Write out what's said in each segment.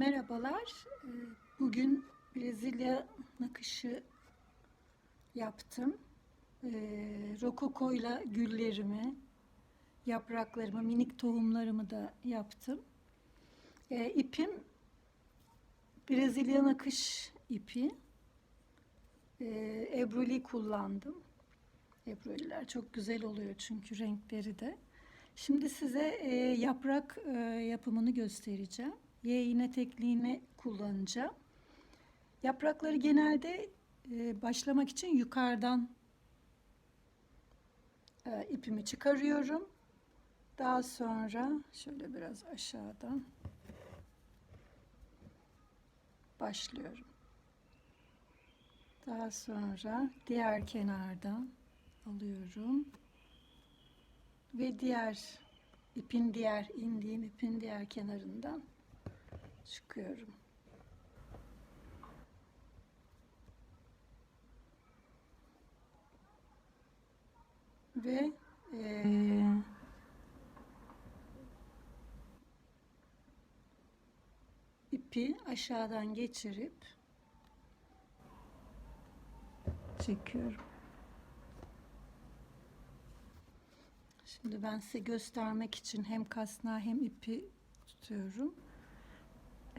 Merhabalar. Ee, Bugün Brezilya nakışı yaptım. Ee, Rokokoyla güllerimi, yapraklarımı, minik tohumlarımı da yaptım. Ee, İpim Brezilya nakış ipi. Ebruli kullandım. Ebroliler çok güzel oluyor çünkü renkleri de. Şimdi size e, yaprak e, yapımını göstereceğim. Y iğne tekniğini kullanacağım. Yaprakları genelde e, başlamak için yukarıdan e, ipimi çıkarıyorum. Daha sonra şöyle biraz aşağıdan başlıyorum. Daha sonra diğer kenardan alıyorum ve diğer ipin diğer indiğim ipin diğer kenarından çıkıyorum. Ve eee, ipi aşağıdan geçirip çekiyorum. Şimdi ben size göstermek için hem kasnağı hem ipi tutuyorum.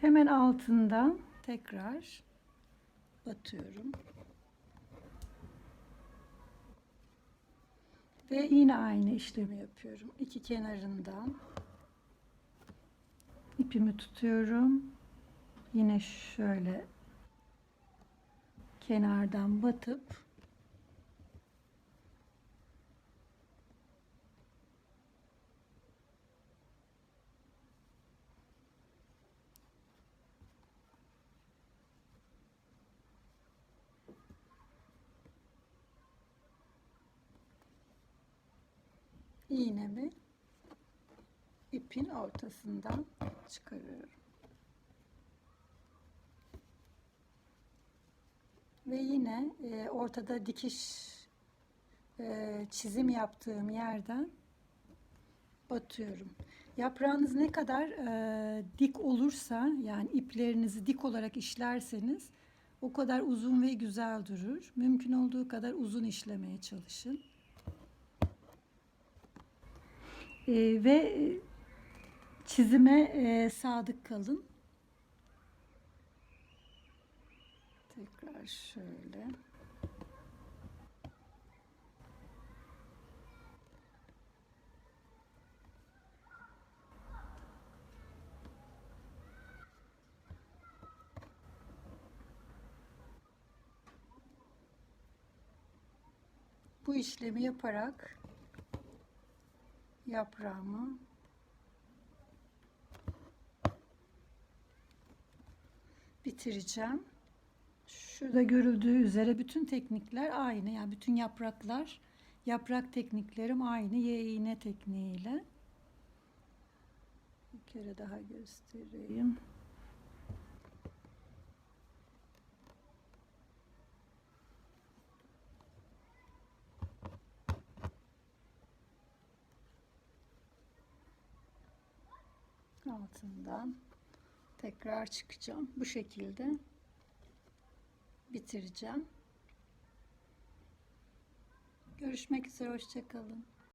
Hemen altından tekrar batıyorum. Ve yine aynı işlemi yapıyorum. İki kenarından ipimi tutuyorum. Yine şöyle kenardan batıp iğnemi ipin ortasından çıkarıyorum. Ve yine e, ortada dikiş e, çizim yaptığım yerden batıyorum. Yaprağınız ne kadar e, dik olursa yani iplerinizi dik olarak işlerseniz o kadar uzun ve güzel durur. Mümkün olduğu kadar uzun işlemeye çalışın. E, ve çizime e, sadık kalın. Tekrar şöyle. Bu işlemi yaparak yaprağımı bitireceğim. Şurada görüldüğü üzere bütün teknikler aynı. Yani bütün yapraklar, yaprak tekniklerim aynı. Y iğne tekniğiyle. Bir kere daha göstereyim. Altından tekrar çıkacağım. Bu şekilde bitireceğim. Görüşmek üzere. Hoşçakalın.